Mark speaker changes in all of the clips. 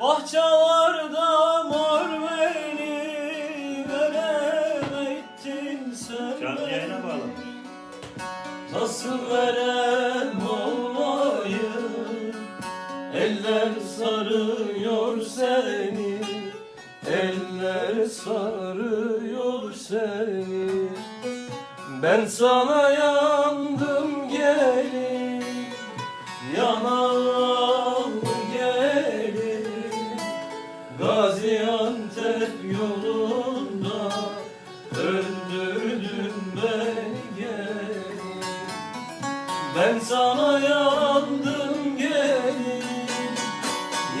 Speaker 1: Bahçelerde mor beni veremedin sen
Speaker 2: Canlı yayına bağlı.
Speaker 1: Nasıl verem olmayı Eller sarıyor seni Eller sarıyor seni. Ben sana yandım gelin Yanağım Gaziantep yolunda Öldürdün beni gelin Ben sana yandım gelin.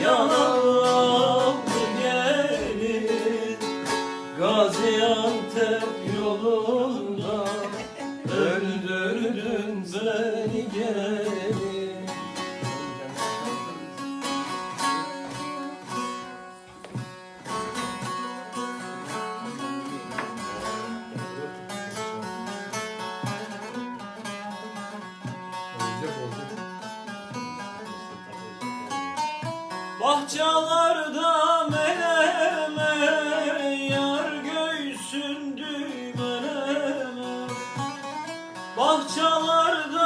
Speaker 1: Yanağım gelin. Gaziantep yolunda Öldürdün beni gelin Bahçelerde meleme Yar göğsündü meleme Bahçelerde